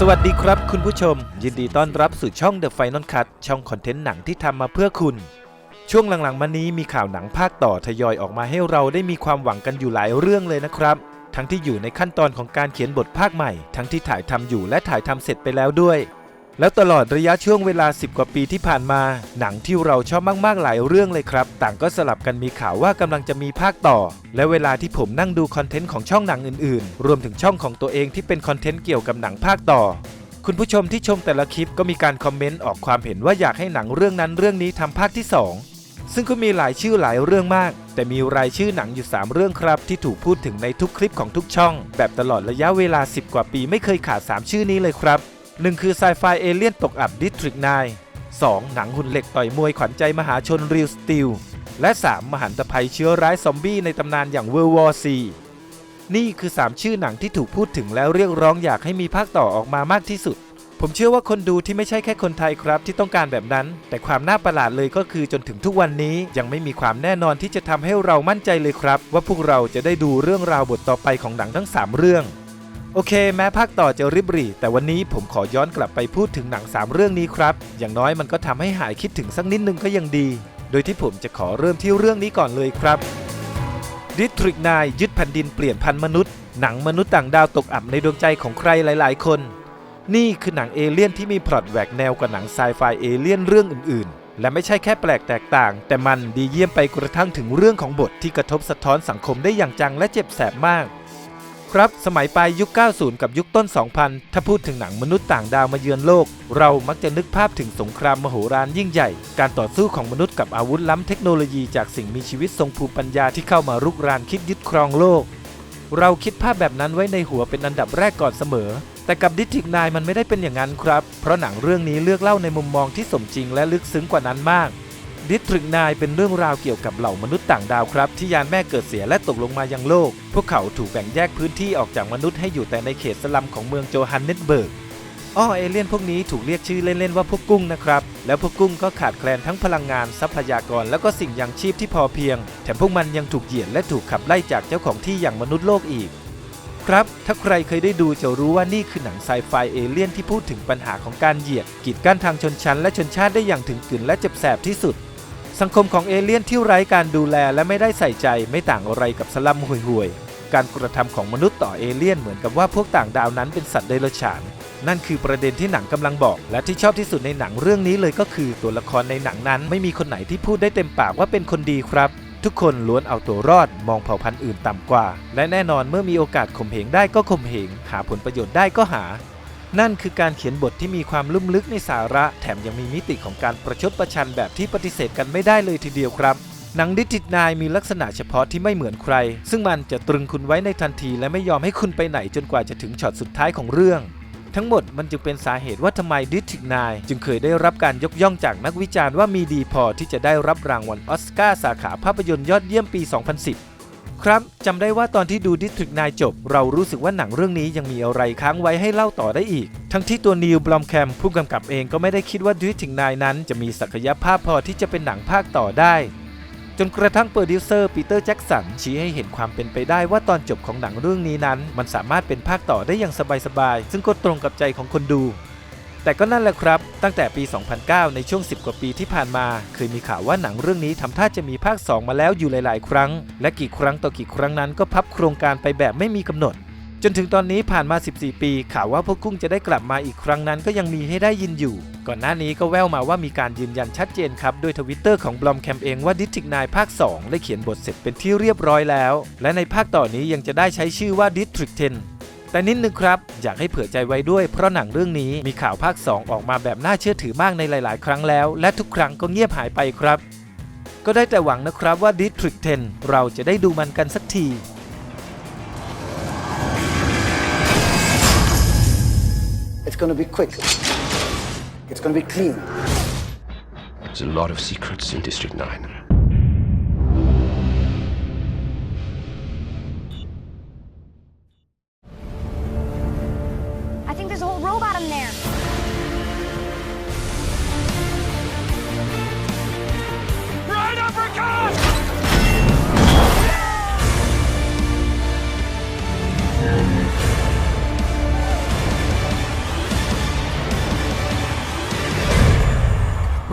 สวัสดีครับคุณผู้ชม ยินดีต้อนรับสู่ช่อง The Final Cut ช่องคอนเทนต์หนังที่ทำมาเพื่อคุณ ช่วงหลังๆ มานี้มีข่าวหนังภาคต่อทยอยออกมาให้เราได้มีความหวังกันอยู่หลายเรื่องเลยนะครับ ทั้งที่อยู่ในขั้นตอนของการเขียนบทภาคใหม่ ทั้งที่ถ่ายทำอยู่และถ่ายทำเสร็จไปแล้วด้วย แล้วตลอดระยะช่วงเวลา 10 กว่าปีที่ผ่านมา หนังที่เราชอบมากๆหลายเรื่องเลยครับ ต่างก็สลับกันมีข่าวว่ากำลังจะมีภาคต่อ และเวลาที่ผมนั่งดูคอนเทนต์ของช่องหนังอื่นๆ รวมถึงช่องของตัวเองที่เป็นคอนเทนต์เกี่ยวกับหนังภาคต่อ คุณผู้ชมที่ชมแต่ละคลิปก็มีการคอมเมนต์ออกความเห็นว่าอยากให้หนังเรื่องนั้นเรื่องนี้ทำภาคที่ 2 ซึ่งก็มีหลายชื่อหลายเรื่องมาก แต่มีรายชื่อหนังอยู่ 3 เรื่องครับ ที่ถูกพูดถึงในทุกคลิปของทุกช่อง แบบตลอดระยะเวลา 10 กว่าปีไม่เคยขาด 3 ชื่อนี้เลยครับ หนึ่งคือไซไฟเอเลี่ยนตกอับดิสทริกนสองหนังหุ่นเหล็กต่อยมวยขวัญใจมหาชนรีลสติลและ 3 มหันตภัยเชื้อร้ายซอมบี้ในตำนานอย่างเวอร์วอร์ซีนี่คือ 3 ชื่อหนังที่ถูกพูดถึงแล้วเรียกร้องอยากให้มีภาคต่อออกมามากที่สุด ผมเชื่อว่าคนดูที่ไม่ใช่แค่คนไทยครับที่ต้องการแบบนั้น แต่ความน่าประหลาดเลยก็คือจนถึงทุกวันนี้ยังไม่มีความแน่นอนที่จะทำให้เรามั่นใจเลยครับ ว่าพวกเราจะได้ดูเรื่องราวบทต่อไปของหนังทั้ง 3 เรื่อง โอเค แม้ภาคต่อจะริบหรี่ แต่วันนี้ผมขอย้อนกลับไปพูดถึงหนัง 3 เรื่องนี้ครับ อย่างน้อยมันก็ทำให้หายคิดถึงสักนิดนึงก็ยังดี โดยที่ผมจะขอเริ่มที่เรื่องนี้ก่อนเลยครับดิทริกนายยึดแผ่นดินเปลี่ยนพันมนุษย์ หนังมนุษย์ต่างดาวตกอับในดวงใจของใครหลาย ๆ คน นี่คือหนังเอเลี่ยนที่มีพล็อตแหวกแนวกว่าหนังไซไฟเอเลี่ยนเรื่องอื่น ๆ และไม่ใช่แค่แปลกแตกต่าง แต่มันดีเยี่ยมไปกระทั่งถึงเรื่องของบทที่กระทบสะท้อนสังคมได้อย่างจังและเจ็บแสบมาก ครับสมัยปลายยุค 90 กับยุคต้น 2000 ถ้าพูดถึงหนังมนุษย์ต่างดาวมาเยือนโลก เรามักจะนึกภาพถึงสงครามมโหฬารยิ่งใหญ่ การต่อสู้ของมนุษย์กับอาวุธล้ำเทคโนโลยีจากสิ่งมีชีวิตทรงภูมิปัญญาที่เข้ามารุกรานคิดยึดครองโลก เราคิดภาพแบบนั้นไว้ในหัวเป็นอันดับแรกก่อนเสมอ แต่กับดิจิกนายมันไม่ได้เป็นอย่างนั้นครับ เพราะหนังเรื่องนี้เลือกเล่าในมุมมองที่สมจริงและลึกซึ้งกว่านั้นมาก ดิทริกนายเป็นเรื่องราวเกี่ยวกับเหล่ามนุษย์ต่างดาวครับ ที่ยานแม่เกิดเสียและตกลงมายังโลก พวกเขาถูกแบ่งแยกพื้นที่ออกจากมนุษย์ให้อยู่แต่ในเขตสลัมของเมืองโจฮันเนสเบิร์กอ้อเอเลี่ยนพวกนี้ถูกเรียกชื่อเล่น ๆ ว่าพวกกุ้งนะครับ แล้วพวกกุ้งก็ขาดแคลนทั้งพลังงานทรัพยากร และก็สิ่งยังชีพที่พอเพียง แถมพวกมันยังถูกเหยียดและถูกขับไล่จากเจ้าของที่อย่างมนุษย์โลกอีก ครับ ถ้าใครเคยได้ดูจะรู้ว่านี่คือหนังไซไฟเอเลี่ยนที่พูดถึงปัญหาของการเหยียดกีดกั้นทางชนชั้นและชนชาติได้อย่างถึงกึ่นและเจ็บแสบที่สุด สังคมของเอเลี่ยนที่ไร้การดูแลและไม่ได้ใส่ใจไม่ต่างอะไรกับสลัมห่วยๆ การกระทำของมนุษย์ต่อเอเลี่ยนเหมือนกับว่าพวกต่างดาวนั้นเป็นสัตว์เดรัจฉาน นั่นคือประเด็นที่หนังกำลังบอก และที่ชอบที่สุดในหนังเรื่องนี้เลยก็คือตัวละครในหนังนั้น ไม่มีคนไหนที่พูดได้เต็มปากว่าเป็นคนดีครับ ทุกคนล้วนเอาตัวรอดมองเผ่าพันธุ์อื่นต่ำกว่า และแน่นอนเมื่อมีโอกาสข่มเหงได้ก็ข่มเหงหาผลประโยชน์ได้ก็หา นั่นคือการเขียนบทที่มีความลุ่มลึกในสาระ แถมยังมีมิติของการประชดประชันแบบที่ปฏิเสธกันไม่ได้เลยทีเดียวครับหนังดิจิตนายมีลักษณะเฉพาะที่ไม่เหมือนใคร ซึ่งมันจะตรึงคุณไว้ในทันทีและไม่ยอมให้คุณไปไหนจนกว่าจะถึงช็อตสุดท้ายของเรื่อง ทั้งหมดมันจึงเป็นสาเหตุว่าทำไมดิจิกนายจึงเคยได้รับการยกย่องจากนักวิจารณ์ว่ามีดีพอที่จะได้รับรางวัลอสการ์สาขาภาพยนตร์ยอดเยี่ยมปี 2010 ครับจำได้ว่าตอนที่ดูดิทริกนายจบ เรารู้สึกว่าหนังเรื่องนี้ยังมีอะไรค้างไว้ให้เล่าต่อได้อีก ทั้งที่ตัวนิวบลอมแคมผู้กำกับเองก็ไม่ได้คิดว่าดิทริกนายนั้นจะมีศักยภาพพอที่จะเป็นหนังภาคต่อได้ จนกระทั่งโปรดิวเซอร์ปีเตอร์แจ็กสันชี้ให้เห็นความเป็นไปได้ว่าตอนจบของหนังเรื่องนี้นั้น มันสามารถเป็นภาคต่อได้อย่างสบายๆซึ่งก็ตรงกับใจของคนดู แต่ก็นั่นแหละครับ ตั้งแต่ปี 2009 ในช่วง 10 กว่าปีที่ผ่านมา เคยมีข่าวว่าหนังเรื่องนี้ทำท่าจะมีภาค 2 มาแล้วอยู่หลาย ๆ ครั้ง และกี่ครั้งต่อกี่ครั้งนั้นก็พับโครงการไปแบบไม่มีกำหนด จนถึงตอนนี้ผ่านมา 14 ปี ข่าวว่าพวกกุ้งจะได้กลับมาอีกครั้งนั้นก็ยังมีให้ได้ยินอยู่ ก่อนหน้านี้ก็แววมาว่ามีการยืนยันชัดเจนครับด้วยทวิตเตอร์ของบลอมแคมเองว่าดิจิกนายภาค 2 ได้เขียนบทเสร็จเป็นที่เรียบร้อยแล้ว และในภาคต่อนนี้ยังจะได้ใช้ชื่อว่า District 10 แต่นิดนึงครับ อยากให้เผื่อใจไว้ด้วยเพราะหนังเรื่องนี้มีข่าวภาค 2 ออกมาแบบน่าเชื่อถือมากในหลาย ๆ ครั้งแล้ว และทุกครั้งก็เงียบหายไปครับ ก็ได้แต่หวังนะครับว่า District 10 เราจะได้ดูมันกันสักที It's going to be quick. It's going to be clean. There's a lot of secrets in District 9.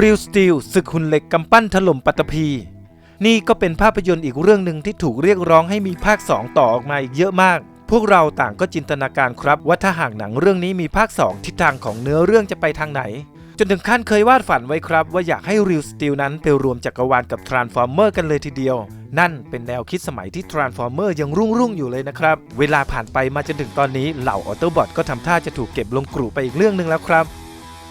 Real Steel ศึกหุ่นเหล็กกำปั้นถล่มปัตตภี นี่ก็เป็นภาพยนตร์อีกเรื่องหนึ่งที่ถูกเรียกร้องให้มีภาค 2 ต่อออกมาอีกเยอะมาก พวกเราต่างก็จินตนาการครับว่าถ้าหากหนังเรื่องนี้มีภาค 2 ทิศทางของเนื้อเรื่องจะไปทางไหน จนถึงขั้นเคยวาดฝันไว้ครับว่าอยากให้ Real Steel นั้นไปรวมจักรวาลกับ Transformer กันเลยทีเดียว นั่นเป็นแนวคิดสมัยที่ Transformer ยังรุ่งรุ่งอยู่เลยนะครับ เวลาผ่านไปมาจนถึงตอนนี้เหล่า Autobot ก็ทำท่าจะถูกเก็บลงกลุ่ไปอีกเรื่องหนึ่งแล้วครับ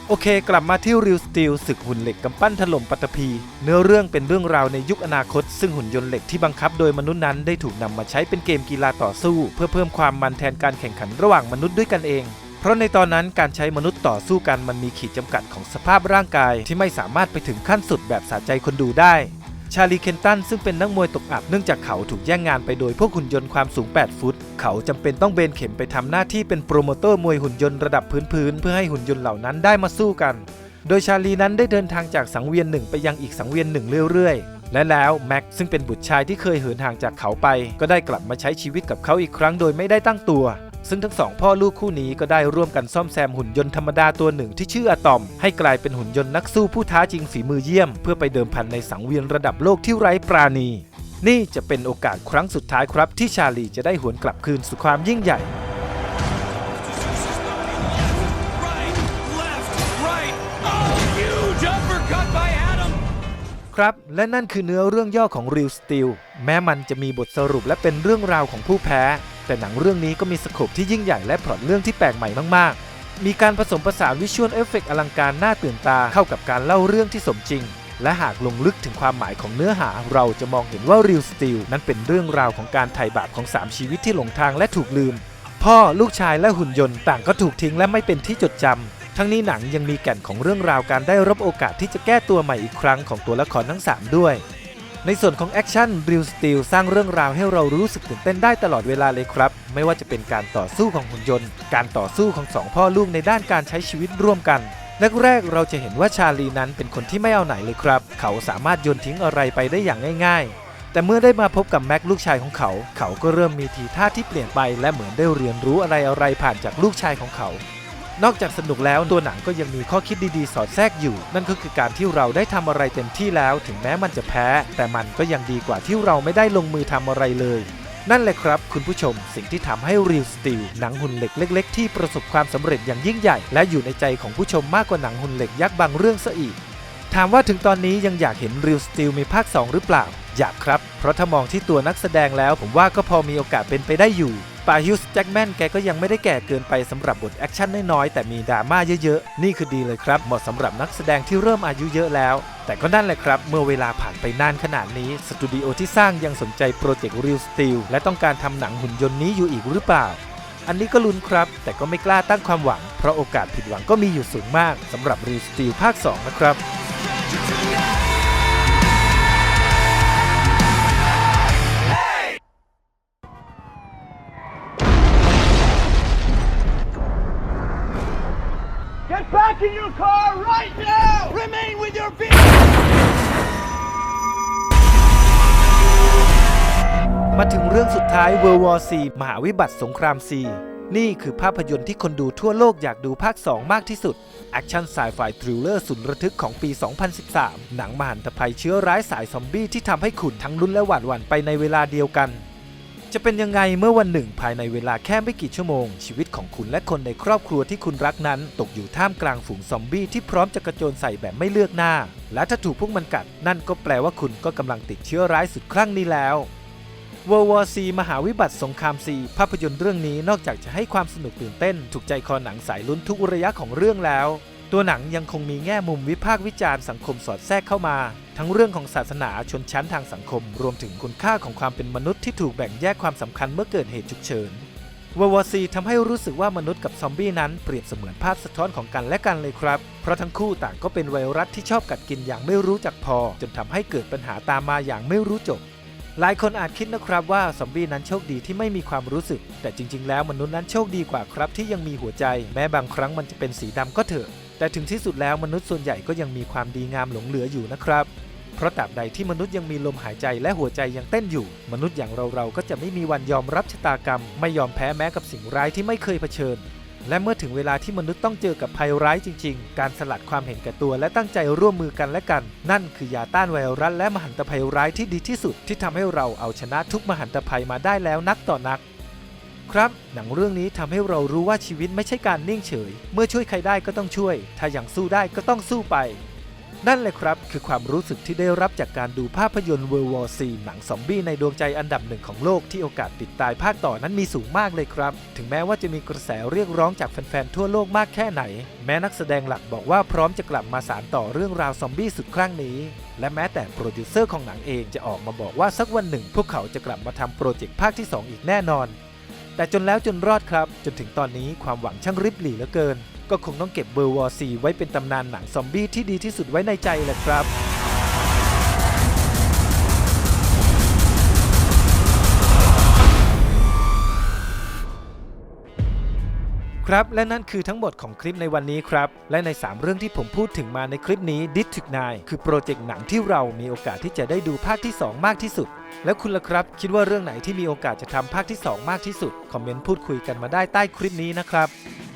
โอเค กลับมาที่ริวสตีลศึกหุ่นเหล็กกำปั้นถล่มปัตตภี เนื้อเรื่องเป็นเรื่องราวในยุคอนาคต ซึ่งหุ่นยนต์เหล็กที่บังคับโดยมนุษย์นั้นได้ถูกนำมาใช้เป็นเกมกีฬาต่อสู้ เพื่อเพิ่มความมันแทนการแข่งขันระหว่างมนุษย์ด้วยกันเองเพราะในตอนนั้นการใช้มนุษย์ต่อสู้กันมันมีขีดจำกัดของสภาพร่างกายที่ไม่สามารถไปถึงขั้นสุดแบบสะใจคนดูได้ ชาลีเคนตันซึ่งเป็นนักมวยตกอับเนื่องจากเขาถูกแย่งงานไปโดยพวกหุ่นยนต์ความสูง 8 ฟุต เขาจำเป็นต้องเบนเข็มไปทำหน้าที่เป็นโปรโมเตอร์มวยหุ่นยนต์ระดับพื้นๆเพื่อให้หุ่นยนต์เหล่านั้นได้มาสู้กัน โดยชาลีนั้นได้เดินทางจากสังเวียนหนึ่งไปยังอีกสังเวียนหนึ่งเรื่อยๆ และแล้วแม็กซึ่งเป็นบุตรชายที่เคยเหินห่างจากเขาไป ก็ได้กลับมาใช้ชีวิตกับเขาอีกครั้งโดยไม่ได้ตั้งตัว ซึ่งทั้งสองพ่อลูกคู่นี้ก็ได้ร่วมกันซ่อมแซมหุ่นยนต์ธรรมดาตัวหนึ่งที่ชื่ออะตอม ให้กลายเป็นหุ่นยนต์นักสู้ผู้ท้าจริงฝีมือเยี่ยม เพื่อไปเดิมพันในสังเวียนระดับโลกที่ไร้ปราณี นี่จะเป็นโอกาสครั้งสุดท้ายครับ ที่ชาลีจะได้หวนกลับคืนสู่ความยิ่งใหญ่ ครับ และนั่นคือเนื้อเรื่องย่อของ Real Steel แม้มันจะมีบทสรุปและเป็นเรื่องราวของผู้แพ้ แต่หนังเรื่องนี้ก็มีสโคปที่ยิ่งใหญ่และพล็อตเรื่องที่แปลกใหม่มากๆ มีการผสมผสานวิชวลเอฟเฟกอลังการน่าตื่นตาเข้ากับการเล่าเรื่องที่สมจริง และหากลงลึกถึงความหมายของเนื้อหา เราจะมองเห็นว่า Real Steel นั้นเป็นเรื่องราวของการไถ่บาปของ 3 ชีวิตที่หลงทางและถูกลืม พ่อลูกชายและหุ่นยนต์ต่างก็ถูกทิ้งและไม่เป็นที่จดจำทั้งนี้หนังยังมีแก่นของเรื่องราวการได้รับโอกาสที่จะแก้ตัวใหม่อีกครั้งของตัวละครทั้ง 3 ด้วย ในส่วนของแอคชั่น Real Steel สร้างเรื่องราวให้เรารู้สึกตื่นเต้นได้ตลอดเวลาเลยครับ ไม่ว่าจะเป็นการต่อสู้ของหุ่นยนต์ การต่อสู้ของสองพ่อลูกในด้านการใช้ชีวิตร่วมกันแรกๆเราจะเห็นว่าชาลีนั้นเป็นคนที่ไม่เอาไหนเลยครับ เขาสามารถโยนทิ้งอะไรไปได้อย่างง่ายๆ แต่เมื่อได้มาพบกับแม็กลูกชายของเขา เขาก็เริ่มมีทีท่าที่เปลี่ยนไป และเหมือนได้เรียนรู้อะไรๆผ่านจากลูกชายของเขา นอกจากสนุกแล้วตัวหนังก็ยังมีข้อคิดดีๆ สอดแทรกอยู่ นั่นก็คือการที่เราได้ทำอะไรเต็มที่แล้ว ถึงแม้มันจะแพ้ แต่มันก็ยังดีกว่าที่เราไม่ได้ลงมือทำอะไรเลยนั่นแหละครับ คุณผู้ชมสิ่งที่ทำให้ Real Steel หนังหุ่นเหล็กเล็ก ๆ ที่ประสบความสำเร็จอย่างยิ่งใหญ่ และอยู่ในใจของผู้ชมมากกว่าหนังหุ่นเหล็กยักษ์บางเรื่องซะอีก ถามว่าถึงตอนนี้ยังอยากเห็น Real Steel มีภาค 2 หรือเปล่า อยากครับ เพราะถ้ามองที่ตัวนักแสดงแล้วผมว่าก็พอมีโอกาสเป็นไปได้อยู่ปาฮิวส์แจ็คแมนแกก็ยังไม่ได้แก่เกินไปสำหรับบทแอคชั่นน้อยๆ แต่มีดราม่าเยอะๆ นี่คือดีเลยครับ เหมาะสำหรับนักแสดงที่เริ่มอายุเยอะแล้ว แต่ก็นั่นแหละครับ เมื่อเวลาผ่านไปนานขนาดนี้ สตูดิโอที่สร้างยังสนใจโปรเจกต์ Real Steel และต้องการทำหนังหุ่นยนต์นี้อยู่อีกหรือเปล่า อันนี้ก็ลุ้นครับ แต่ก็ไม่กล้าตั้งความหวัง เพราะโอกาสผิดหวังก็มีอยู่สูงมากสำหรับ Real Steel ภาค 2 นะครับ Get back in your car right now. Remain with your feet. มาถึงเรื่องสุดท้าย World War C มหาวิบัติสงคราม C นี่คือภาพยนตร์ที่คนดูทั่วโลกอยากดูภาค 2 มากที่สุด แอคชั่นไซไฟทริลเลอร์สุดระทึกของปี 2013 หนังมหันตภัยเชื้อร้ายสายซอมบี้ที่ทำให้คุณทั้งลุ้นและหวาดหวั่นไปในเวลาเดียวกัน จะเป็นยังไงเมื่อวันหนึ่งภายในเวลาแค่ไม่กี่ชั่วโมง ชีวิตของคุณและคนในครอบครัวที่คุณรักนั้น ตกอยู่ท่ามกลางฝูงซอมบี้ที่พร้อมจะกระโจนใส่แบบไม่เลือกหน้า และถ้าถูกพวกมันกัด นั่นก็แปลว่าคุณก็กำลังติดเชื้อร้ายสุดคลั่งนี้แล้ว World War C มหาวิบัติสงคราม C ภาพยนตร์เรื่องนี้นอกจากจะให้ความสนุกตื่นเต้น ถูกใจคอหนังสายลุ้นทุกระยะของเรื่องแล้ว ตัวหนังยังคงมีแง่มุมวิพากษ์วิจารณ์สังคมสอดแทรกเข้ามา ทั้งเรื่องของศาสนาชนชั้นทางสังคม รวมถึงคุณค่าของความเป็นมนุษย์ที่ถูกแบ่งแยกความสำคัญเมื่อเกิดเหตุฉุกเฉินวาวซีทำให้รู้สึกว่ามนุษย์กับซอมบี้นั้นเปรียบเสมือนภาพสะท้อนของกันและกันเลยครับ เพราะทั้งคู่ต่างก็เป็นไวรัสที่ชอบกัดกินอย่างไม่รู้จักพอ จนทำให้เกิดปัญหาตามมาอย่างไม่รู้จบ หลายคนอาจคิดนะครับว่าซอมบี้นั้นโชคดีที่ไม่มีความรู้สึก แต่จริง ๆ แล้วมนุษย์นั้นโชคดีกว่าครับที่ยังมีหัวใจ แม้บางครั้งมันจะเป็นสีดำก็เถอะ แต่ถึงที่สุดแล้วมนุษย์ส่วนใหญ่ก็ยังมีความดีงามหลงเหลืออยู่นะครับ เพราะตราบใดที่มนุษย์ยังมีลมหายใจและหัวใจยังเต้นอยู่ มนุษย์อย่างเราๆก็จะไม่มีวันยอมรับชะตากรรม ไม่ยอมแพ้แม้กับสิ่งร้ายที่ไม่เคยเผชิญ และเมื่อถึงเวลาที่มนุษย์ต้องเจอกับภัยร้ายจริง ๆ การสลัดความเห็นแก่ตัวและตั้งใจร่วมมือกันและกัน นั่นคือยาต้านไวรัสและมหันตภัยร้ายที่ดีที่สุดที่ทำให้เราเอาชนะทุกมหันตภัยมาได้แล้วนักต่อนัก ครับ หนังเรื่องนี้ทำให้เรารู้ว่าชีวิตไม่ใช่การนิ่งเฉย เมื่อช่วยใครได้ก็ต้องช่วย ถ้ายังสู้ได้ก็ต้องสู้ไป นั่นแหละครับ คือความรู้สึกที่ได้รับจากการดูภาพยนตร์ World War C หนังซอมบี้ในดวงใจอันดับหนึ่งของโลกที่โอกาสติดตายภาคต่อนั้นมีสูงมากเลยครับ ถึงแม้ว่าจะมีกระแสเรียกร้องจากแฟนๆทั่วโลกมากแค่ไหน แม้นักแสดงหลักบอกว่าพร้อมจะกลับมาสานต่อเรื่องราวซอมบี้สุดครั้งนี้และแม้แต่โปรดิวเซอร์ของหนังเองจะออกมาบอกว่าสักวันหนึ่ง พวกเขาจะกลับมาทำโปรเจกต์ภาคที่ 2 อีกแน่นอน แต่จนแล้วจนรอดครับ จนถึงตอนนี้ความหวังช่างริบหรี่เหลือเกิน ก็คงต้องเก็บเบอร์วอร์ซีไว้เป็นตำนานหนังซอมบี้ที่ดีที่สุดไว้ในใจแหละครับ ครับ และนั่นคือทั้งหมดของคลิปในวันนี้ครับ และใน 3 เรื่องที่ผมพูดถึงมาในคลิปนี้ District 9 คือโปรเจกต์หนังที่เรามีโอกาสที่จะได้ดูภาคที่ 2 มากที่สุด แล้วคุณล่ะครับ คิดว่าเรื่องไหนที่มีโอกาสจะทำภาคที่ 2 มากที่สุด คอมเมนต์พูดคุยกันมาได้ใต้คลิปนี้นะครับ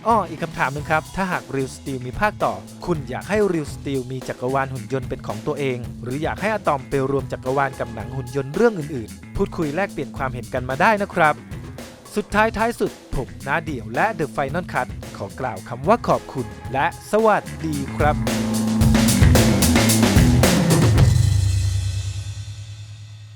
อ้ออีกคำถามหนึงครับ ถ้าหาก Real Steel มีภาคต่อ คุณอยากให้ Real Steel มีจักรวาลหุ่นยนต์เป็นของตัวเอง หรืออยากให้อะตอมไปรวมจักรวาลกับหนังหุ่นยนต์เรื่องอื่น ๆ พูดคุยแลกเปลี่ยนความเห็นกันมาได้นะครับ สุดท้ายท้ายสุด ผมนาเดี่ยวและเดอะไฟนอลคัทขอกล่าวคำว่าขอบคุณและสวัสดีครับ